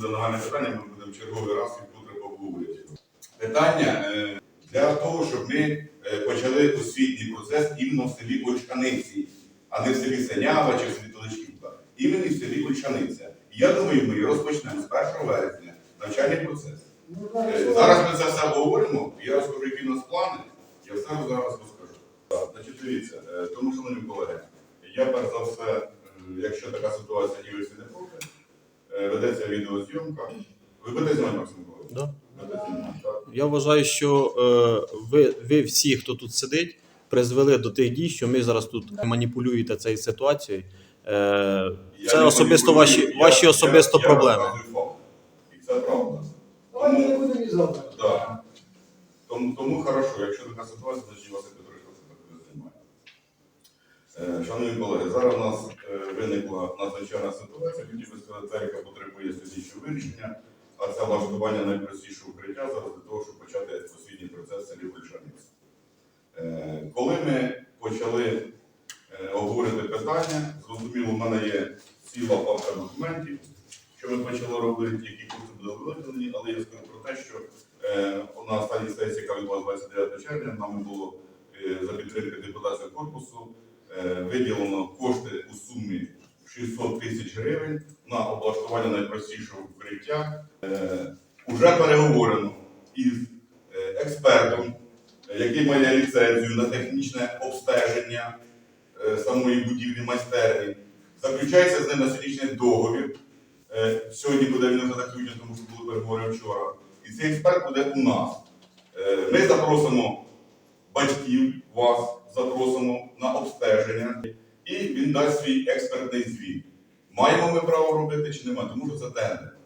буде нагальне питання, ми будемо черговий раз і вкотре обговорювати. Питання е, для того, щоб ми е, почали освітній процес іменно в селі Ольшаниці, а не в селі Сенява чи в селі Толичківка. Іменно в селі Ольшаниця. І я думаю, ми розпочнемо з 1 вересня навчальний процес. Е, Зараз ми це все обговоримо, я розкажу, які у нас плани, я все зараз розкажу. Значить, дивіться, тому, шановні колеги, я перш за все, якщо така ситуація і не проти, ведеться відеозйомка. Ви будете знімати, Максим Миколаївич? Да. Будете знімати, так? Я вважаю, що е, ви, ви всі, хто тут сидить, призвели до тих дій, що ми зараз тут маніпулюєте цією ситуацією. Е, Я це не особисто маніпулюю, ваші, я- ваші я- особисто я проблеми. розказую факт. І це правда. Давайте не будемо і завтра. Так. Тому, тому хорошо, якщо така ситуація, значить Петрович це так займає. Е, Шановні колеги, зараз у нас е, виникла надзвичайна ситуація. Хотів би сказати, яка потребує слідчого вирішення, а це влаштування найпростішого укриття зараз для того, щоб почати освітній процес в селі Вольшаниці. Е, Коли ми почали е, обговорити питання, зрозуміло, в мене є ціла папка документів, що ми почали робити, які курси були виділені, але я скажу про те, що е, на останній сесії, яка відбулася 29 червня, нами було е, за підтримки депутатського корпусу е, виділено кошти у сумі 600 тисяч гривень на облаштування найпростішого укриття. Е, Уже переговорено із е, експертом, е, який має ліцензію на технічне обстеження е, самої будівлі майстерні. Заключається з ним на сьогоднішній договір. Е, Сьогодні буде він вже тому що були переговори вчора. І цей експерт буде у нас. Е, Ми запросимо батьків, вас запросимо на обстеження, і він дасть свій експертний звіт. Маємо ми право робити чи немає, тому що це тендер.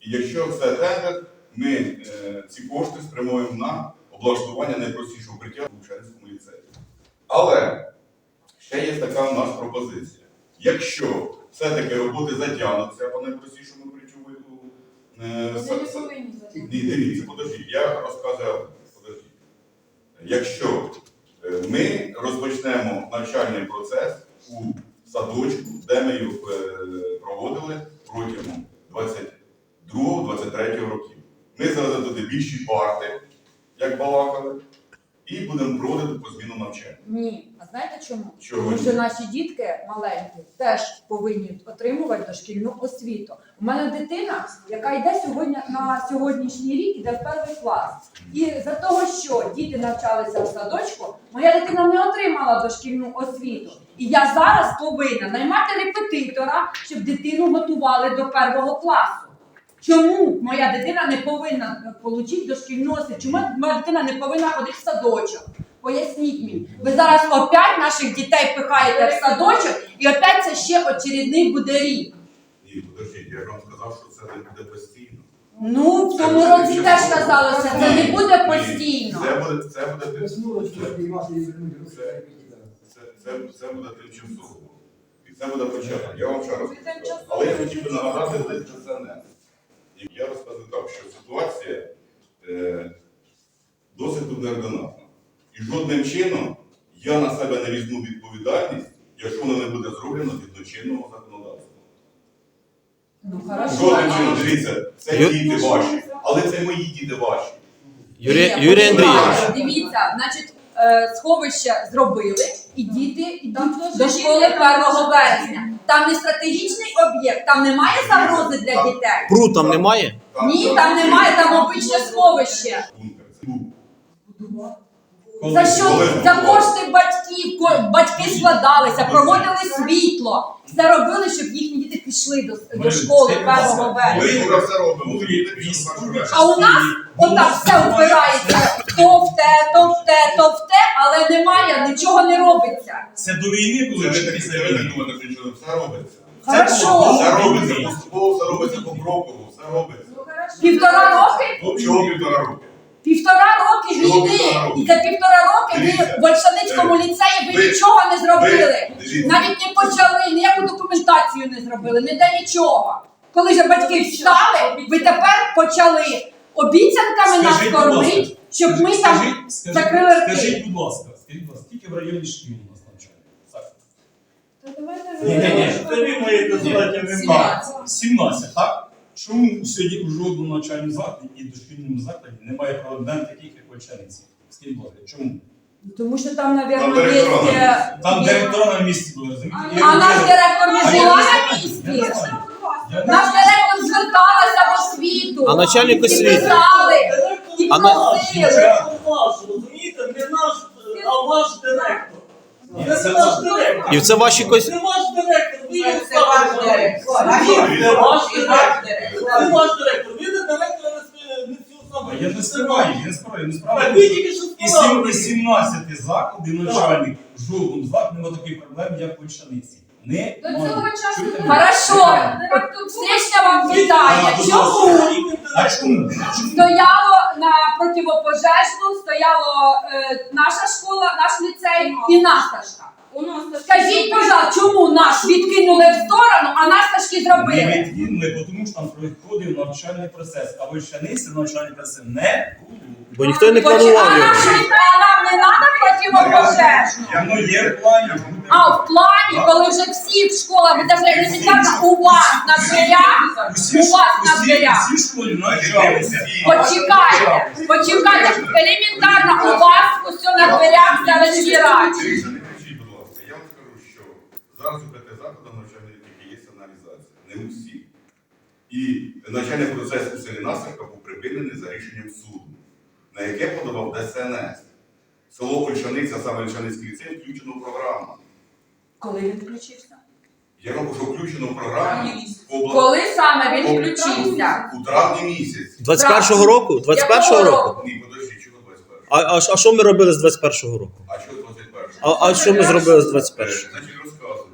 І якщо це тендер, ми е, ці кошти спрямуємо на облаштування найпростішого укриття в Лучанському ліцеї. Але ще є така в нас пропозиція. Якщо все-таки роботи затягнуться по найпростішому укриттю, е, Вони не повинні зайти. ні, дивіться, подождіть, я подождіть. Якщо е, ми розпочнемо навчальний процес у садочку, де ми його е, проводили протягом 22-23 років. Ми зараз туди більші парти, як балакали, і будемо проводити по зміну навчання. Ні. А знаєте чому? Чого Тому ні? що наші дітки маленькі теж повинні отримувати дошкільну освіту. У мене дитина, яка йде сьогодні на сьогоднішній рік, іде в перший клас. І за того, що діти навчалися в садочку, моя дитина не отримала дошкільну освіту. І я зараз повинна наймати репетитора, щоб дитину готували до першого класу. Чому моя дитина не повинна отримати дошкільну освіту? Чому моя дитина не повинна ходити в садочок? Поясніть мені. Ви зараз опять наших дітей пихаєте в садочок, і опять це ще очередний буде рік. Ні, подождіть, я ж вам сказав, що це не буде постійно. Ну, в Це тому буде році теж казалося, це не буде постійно. Це буде, це буде, руки. Це- це, це, це буде тимчасово. І це буде початок. Я вам ще раз кажу. Але я хотів би нагадати це не. Я розказую так, що ситуація е, досить тут неординарна. І жодним чином я на себе не візьму відповідальність, якщо воно не буде зроблено згідно чинного законодавства. Ну, хорошо. Жодним чином, дивіться, це Ю- діти ваші, але це мої діти ваші. Юрій, Ні, Юрій почекайте, Андрійович, Дивіться, значить, е, сховище зробили, і діти йдуть до школи 1 вересня. Там не стратегічний об'єкт, там немає загрози для дітей. пру там немає? Ні, там немає, там обичне сховище. Бункер. Це. За що за кошти батьків, ко- батьки складалися, проводили світло, все робили, щоб їхні діти пішли до, до школи 1 вересня. Ми все робимо. А у нас отак все впирається то в те, то в те, то в те, але немає, нічого не робиться. Це до війни Це було ви чи після це війни? все робиться. Хорошо. Все робиться поступово, все робиться покроково, все робиться. Півтора роки, Чого півтора роки? Півтора роки Чого війни, півтора роки? і за півтора роки Дивіться, ви в Большаницькому ліцеї ви ви- нічого не зробили. ви- дивіться. Навіть не почали, ніяку документацію не зробили, не де нічого. Коли ж батьки встали, ви тепер почали обіцянками нас Скажіть, будь ласка, кормити, щоб ми там Скажіть, скажіть, закрили рти. Скажіть, будь ласка, скажіть, будь ласка, скільки в районі шкіл у нас навчають? Так. Та давайте Ні, ні, ні, ви ви маєте знати, не 17, так? Чому сьогодні у жодному навчальному закладі і дошкільному закладі немає проблем таких, як будь ласка, чому? Тому що там, мабуть, є... е, Там директора на місці були, розумієте? А наш директор не А я була не на місці. Наш директор зверталася в освіту. А начальник І освіти? писали, і А на- просили. розумієте, не наш, а ваш директор. Ні, Це це- наш директор. І це ваші кось. Це ваш директор, ви його Це ваш ставите. директор. Це ваш директор. Це ваш директор. Ви не директор, не не цього А самого. Я не співаю, я не співаю, не Так тільки що І сказали. сім- і 17 закладів навчальник в жодному закладі немає таких проблем, як в Ольчаниці. Не До цього часу Чуєте? Хорошо, встречна вам питання. А, Чому А чому? стояло на противопожежну, стояло е, наша школа, наш ліцей і Насташка? Скажіть, пожалуйста, чому нас відкинули в сторону, а Насташки Не зробили? відкинули, тому що там проходив навчальний процес, а в Ольчаниці навчальний процес не було. Бо ніхто не А планував нам, його. а нам не треба противопожежну? Воно є в плані. А в плані, коли вже всі в школах, ви навіть елементарно у вас на дверях, Усі у ж- вас на усі- дверях. Всі школі навчалися. Почекайте, почекайте, елементарно у вас усе на дверях селищній раді. Дивіться, не кричіть, будь ласка. Я вам скажу, що зараз у п'яти закладах навчальної тільки є аналізація. Не у всіх. І навчальний процес у селі Насарка був припинений за рішенням суду, на яке подавав ДСНС. Село Ольшаниця, саме Ольшаницький ліцей, включено в програму. Коли він включився? Я кажу, що включено в програму обла- Коли саме він включився? у травні місяці. 21-го року? 21-го Якого року? року? Ні, подожди, чого 21? А, а, а що ми робили з 21-го року? А що 21? А, а що ми зробили з Е, 21-го? Значить, розказую.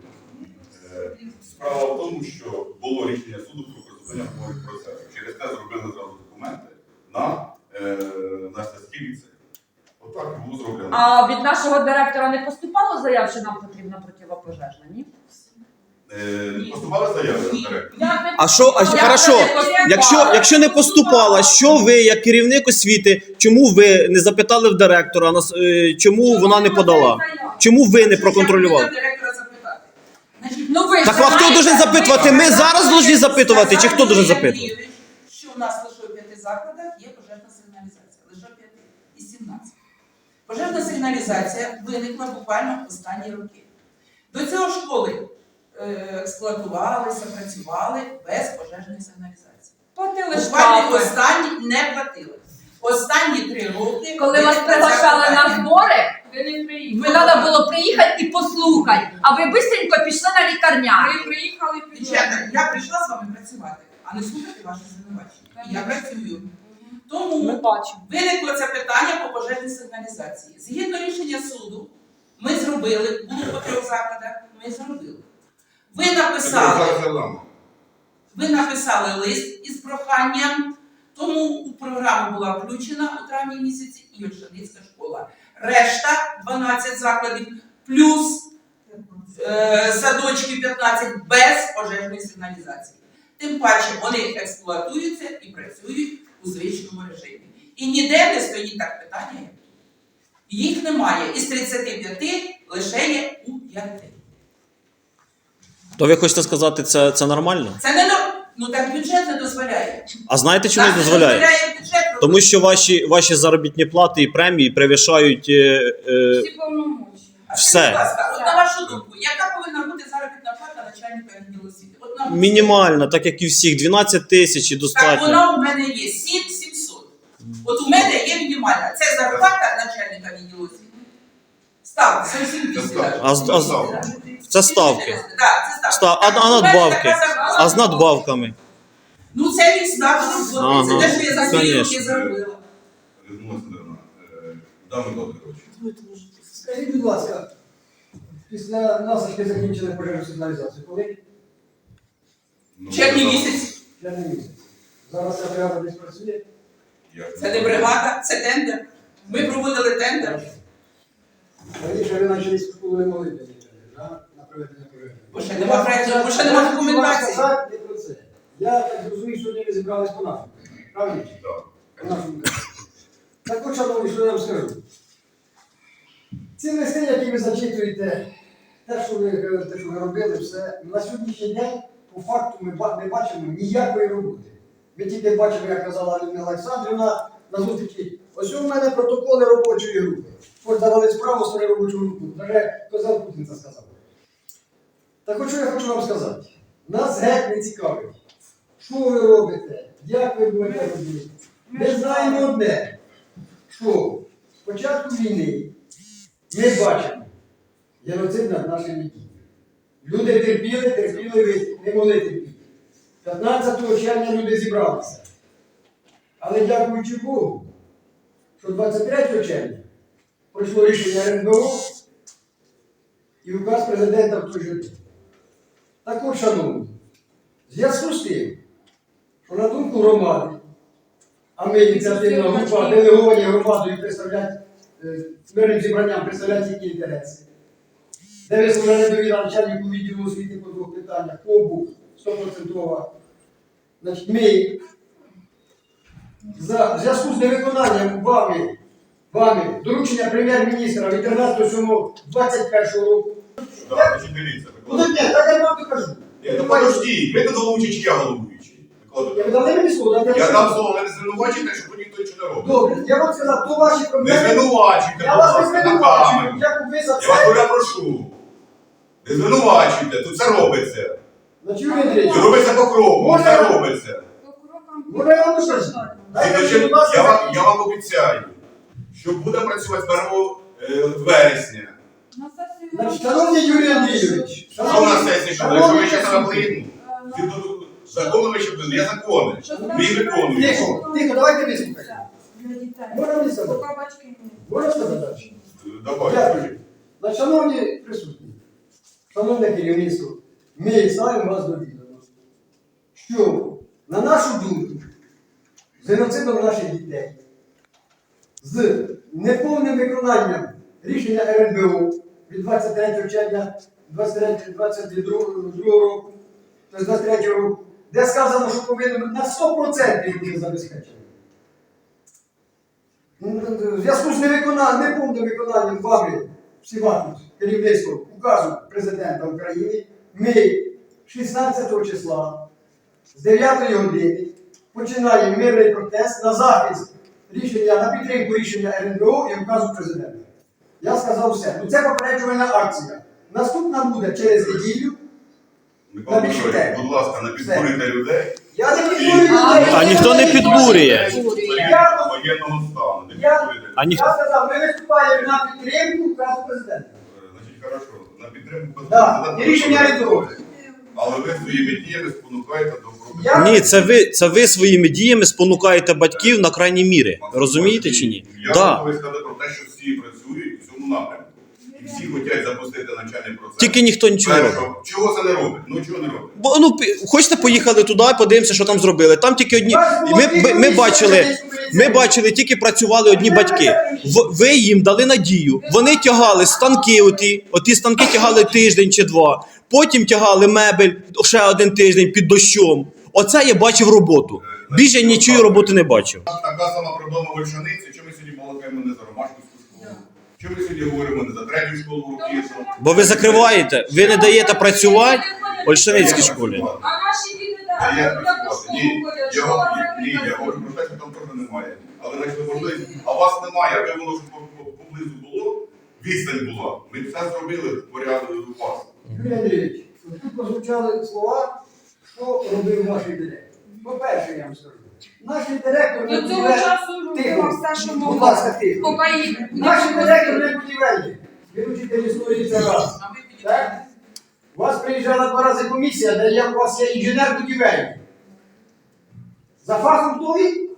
Е, Справа в тому, що було рішення суду про призупинення мовних процесів. Через те зробили зразу документи на, е, ліцей. Отак і було зроблено. А від нашого директора не поступало заяв, що нам потрібна противопожежна, ні? Е, Поступали заяви директора? А що, а, Я хорошо, не поступала. якщо, якщо не поступала, що ви, як керівник освіти, чому ви не запитали в директора, нас, е, чому вона не подала? Чому ви не проконтролювали? Ну ви ж Так а хто знаєте, должен запитувати? Ми зараз должні запитувати, чи хто должен запитувати? Що у нас лише у п'яти закладах є пожежна 2017. Пожежна сигналізація виникла буквально в останні роки. До цього школи експлуатувалися, працювали без пожежної сигналізації. Платили Буквально останні не платили. Останні три роки, коли вас приглашали на збори, ви не приїхали. Ви треба було приїхати і послухати. А ви швидко пішли на лікарня. Ви приїхали і я, прийшла з вами працювати, а не слухати ваше звинувачення. Я працюю. Тому виникло це питання по пожежній сигналізації. Згідно рішення суду, ми зробили, було по трьох закладах, ми зробили. Ви написали, ви написали лист із проханням, тому у програму була включена у травні місяці і Ольшаницька школа. Решта 12 закладів плюс е, садочки 15 без пожежної сигналізації. Тим паче вони експлуатуються і працюють у звичному режимі. І ніде не стоїть так питання. Їх немає. Із 35 лише є у 5. То ви хочете сказати, це, це нормально? Це не ну так бюджет не дозволяє. А знаєте, чому Так не дозволяє? бюджет робити. Тому що ваші, ваші заробітні плати і премії перевищають е, е, всі повномочі. Все. будь ласка, от на вашу думку, яка повинна бути заробітна плата начальника відділу освіти? Мінімальна, так як і всіх, 12 тисяч і Так достатньо. вона у мене є 7700. От у мене є мінімальна. Це зарплата начальника відділу освіти. Ставка 47 Це А, з- а, з- це ставки. Так, це ставка. А- а у мене надбавки? така зарплата. А з надбавками. Ну це від ставки Ага, Це те, що я за конечно. роки заробила. Людмила Сидорівна, е, Дами. Скажіть, будь ласка, після нас ще закінчили пожежну сигналізацію. Коли? Ну, червні місяць. Я не місяць. Зараз ця бригада десь працює. Це не бригада, це тендер. Ми проводили тендер. Раніше ви начали спробували молити на, проведення пожежі. Бо ще нема проєкту, бо ще нема документації. не про це. Я так розумію, що сьогодні ви зібрались по нашому. Правильно? Так. По нашому. Так от, шановні, що я вам скажу. Ці листи, які ви зачитуєте, те, що ви, те, що ви робили, все, на сьогоднішній день, по факту, ми, не бачимо ніякої роботи. Ви тільки бачили, як казала Людмила Олександрівна на зустрічі. Ось у мене протоколи робочої групи. Давали справу створили робочу групу. Даже козак Путін це сказав. Так що я хочу вам сказати. Нас геть не цікавить. Що ви робите? Як ви будете робити? Ми знаємо одне, що з початку війни ми бачимо геноцид над нашими дітьми. Люди терпіли, терпіли, ви не могли терпіти. 15 червня люди зібралися. Але дякуючи Богу, що 23 червня пройшло рішення РНБО і указ президента в той же день. Так от, шановні, в зв'язку з тим, що на думку громади, а ми ініціативна група, делеговані громадою представляти е, мирним зібранням представляти їхні інтереси. Де висловлена недовіра начальнику відділу освіти по двох питаннях, ОБУ 100%. Значить, ми за зв'язку з невиконанням вами, вами доручення прем'єр-міністра від 13.07.21 року. Так, значить, дивіться. Ну Микола. так ні, так я вам покажу. Ні, ну подождіть, ви головуючий чи я головуючий? Микола Я Петрович. ви мені слово, дайте Я я дам слово, ви не звинувачуєте, щоб ніхто нічого не робить. Добре, я вам сказав, то ваші Не проблеми. звинувачуйте, Я вас не ласка, на звинувачую, як ви за Я вас це. дуже прошу. Не звинувачуйте, тут це робиться. Значить, Юрій Андрійович, робиться по кругу, Можна це робиться. може я вам покажу? Дайте Значить, будь ласка, вам, я вам обіцяю, що буде працювати з 1 е, вересня. Значить, шановний Юрій Андрійович, Що на сесії, що ви, що ви ще там плину? Закони ви ще плину, є закони. Ми виконуємо. Тихо, тихо, давайте вислухайте. Для. Можна мені сказати? Можна сказати далі? Давай, Дякую. Значить, шановні присутні, шановне керівництво, ми ставимо вас до що, на нашу думку, з геноцидом наших дітей, з неповним виконанням рішення РНБО від 23 червня 23 22 року, тобто 23 року, де сказано, що повинно на 100% бути забезпечено. В зв'язку з неповним виконанням вами всіма керівництвом указу президента України, ми 16 числа з 9 години починаємо мирний протест на захист рішення, на підтримку рішення РНБО і указу президента. Я сказав все. Ну це попереджувальна акція. Наступна буде через неділю. Микола Петрович, будь ласка, не підбурюйте людей. Я не підбурюю А, людей. А ніхто не підбурює. Я- Воєнного стану. Не Я- підбурюйте А людей. ніхто- сказав, ми виступаємо на підтримку указу президента. Е, Значить, хорошо, підтримку Да, і рішення ви Але ви своїми діями спонукаєте до проблем. Ні, це ви, це ви своїми діями спонукаєте батьків на крайні міри. Розумієте чи ні? Я Да. готовий сказати про те, що всі працюють в цьому напрямку. І всі хочуть запустити навчальний процес. Тільки ніхто нічого не робить. Чого це не робить? Ну чого не робить? Бо ну хочете поїхали туди, подивимося, що там зробили. Там тільки одні. Ми, ми, ми бачили, ми бачили, тільки працювали одні батьки. В- Ви їм дали надію. Вони тягали станки, оті, оті станки тягали тиждень чи два. Потім тягали мебель ще один тиждень під дощом. Оце я бачив роботу. Більше нічої роботи не бачив. Така сама проблема в Ольшаниці. Чому ми сьогодні балакаємо не за школу? Чому ми сьогодні говоримо не за третю школу в Бо ви закриваєте, ви не даєте працювати в Ольшаницькій школі. А наші діти А так, працювати? Ні, я, ні, я говорю про те, що там теж немає. Але знайшли можливість, а вас немає, аби воно по- поблизу було, відстань була. Ми все зробили в порядку у вас. Юрій Андрійович, тут прозвучали слова, що робив наш директор. По-перше, я вам скажу. Наш директори До цього будівель- часу Тихо. все, що Будь ласка, тихо. Поки їх Наш директор не будівельні. Ви учитель історії це раз. Так? У вас приїжджала два рази комісія, де я у вас є інженер будівельник. За фахом хто він?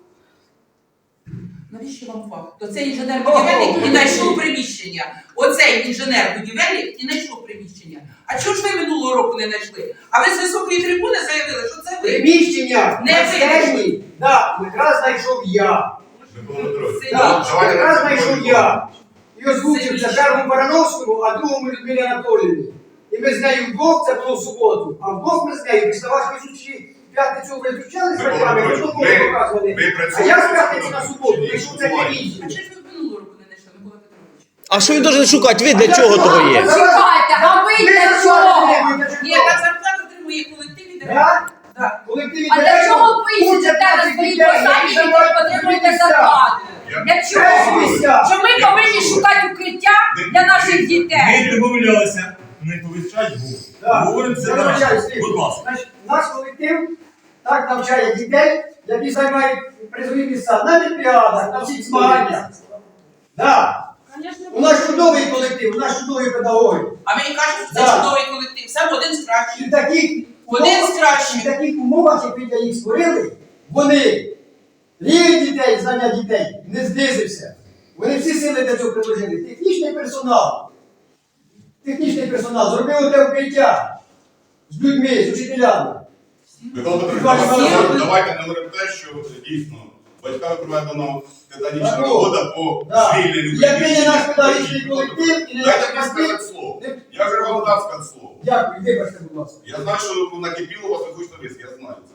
Навіщо вам факт? То цей інженер-будівельник і знайшов приміщення. Оцей інженер-будівельник і знайшов приміщення. А чого ж ви минулого року не знайшли? А ви з високої трибуни заявили, що це ви. Приміщення Не на ви. стежні. Так, якраз знайшов я. Микола Петрович, Це Так, давайте якраз знайшов я. І озвучив це першому Барановському, а другому Людмилі Анатоліївні. І ми з нею вдвох, це було в суботу, а вдвох ми з нею після вашої зустрічі п'ятницю ви зустрічали з батьками, Петрович, протоколи ми- показували. ми А я з п'ятниці на суботу, прийшов це А комісію. чого ж ви минулого року не знайшли, Микола Петрович? А що він должен шукати? Ви для чого того є? Чекайте, а ви для чого? Ні, так зарплату отримує колектив і директор. А для чого ви сидите нас зарплату. Я- Для чого? Що ми повинні шукати укриття для наших дітей. Ми домовлялися не повищать гук. Говоримо це далі. Будь ласка. Наш колектив так навчає дітей, які займають призові місця на олімпіадах, на всіх змаганнях. Да. У нас чудовий колектив, у нас чудові педагоги. А мені кажуть, що це Да. чудовий колектив. Саме один з І кращих. в таких Один з умовах- кращих. і в таких умовах, які для їх створили, вони рівень дітей, знання дітей не знизився. Вони всі сили для цього приложили. Технічний персонал. Технічний персонал зробив те укриття з людьми, з учителями. Михайло Петрович, давайте, давайте не говоримо те, що дійсно батьками проведено титанічна Так, робота по Да. звільненню. Якби не наш педагогічний колектив і не Дайте мені батьки. сказати слово. не- Я вже вам дав сказати слово. Дякую, вибачте, будь ласка. Я знаю, що накипіло у вас ви хочете виск, я знаю це.